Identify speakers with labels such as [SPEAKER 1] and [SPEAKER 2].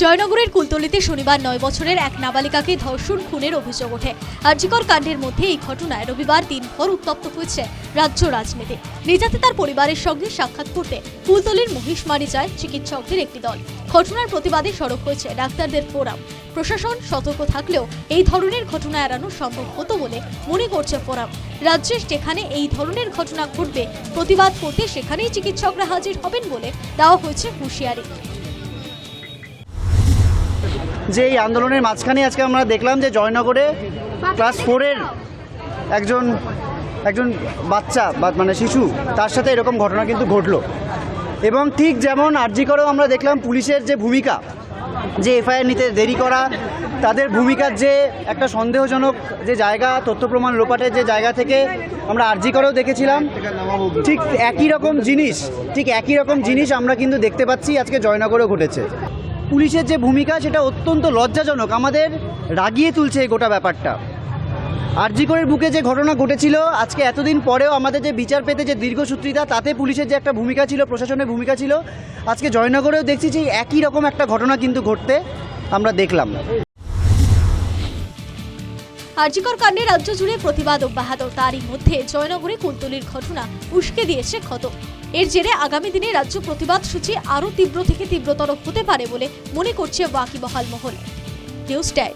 [SPEAKER 1] জয়নগরের কুলতলিতে শনিবার নয় বছরের এক নাবালিকাকে ধর্ষণ, খুনের অভিযোগ ওঠে। আর্যিকর কাণ্ডের মধ্যে এই ঘটনায় রবিবার দিনভর উত্তপ্ত হয়েছে রাজ্য রাজনীতি। নিজাতে তার পরিবারের সঙ্গে সাক্ষাৎ করতে কুলতলির মহিষমারি যায় চিকিৎসকদের একটি দল। ঘটনার প্রতিবাদে সড়ক হয়েছে ডাক্তারদের ফোরাম। প্রশাসন সতর্ক থাকলেও এই ধরনের ঘটনা এড়ানো সম্ভব হতো বলে মনে করছে ফোরাম। রাজ্যে যেখানে এই ধরনের ঘটনা ঘটবে, প্রতিবাদ করতে সেখানেই চিকিৎসকরা হাজির হবেন বলে দেওয়া হয়েছে হুঁশিয়ারি।
[SPEAKER 2] যে এই আন্দোলনের মাঝখানে আজকে আমরা দেখলাম যে জয়নগরে ক্লাস ফোরের একজন একজন বাচ্চা বা মানে শিশু, তার সাথে এরকম ঘটনা কিন্তু ঘটলো। এবং ঠিক যেমন আরজি করেও আমরা দেখলাম পুলিশের যে ভূমিকা, যে এফআইআর নিতে দেরি করা, তাদের ভূমিকার যে একটা সন্দেহজনক যে জায়গা, তথ্য প্রমাণ লোপাটের যে জায়গা থেকে আমরা আরজি করেও দেখেছিলাম, ঠিক একই রকম জিনিস, ঠিক একই রকম জিনিস আমরা কিন্তু দেখতে পাচ্ছি আজকে জয়নগরেও ঘটেছে। পুলিশের যে ভূমিকা, সেটা অত্যন্ত লজ্জাজনক। আমাদের রাগিয়ে তুলছে এই গোটা ব্যাপারটা। আরজিকরের বুকে যে ঘটনা ঘটেছিল, আজকে এতদিন পরেও আমাদের যে বিচার পেতে যে দীর্ঘসূত্রিতা তাতে পুলিশের যে একটা ভূমিকা ছিল, প্রশাসনের ভূমিকা ছিল, আজকে জয়নগরেও দেখছি যে একই রকম একটা ঘটনা কিন্তু ঘটতে আমরা দেখলাম।
[SPEAKER 1] আর্যিকর কাণ্ডে রাজ্য জুড়ে প্রতিবাদ অব্যাহত। তারই মধ্যে জয়নগরে কুলতলির ঘটনা উস্কে দিয়েছে ক্ষত। এর জেরে আগামী দিনে রাজ্য প্রতিবাদ সূচি আরও তীব্র থেকে তীব্রতর হতে পারে বলে মনে করছে ওয়াকিবহাল মহল। News time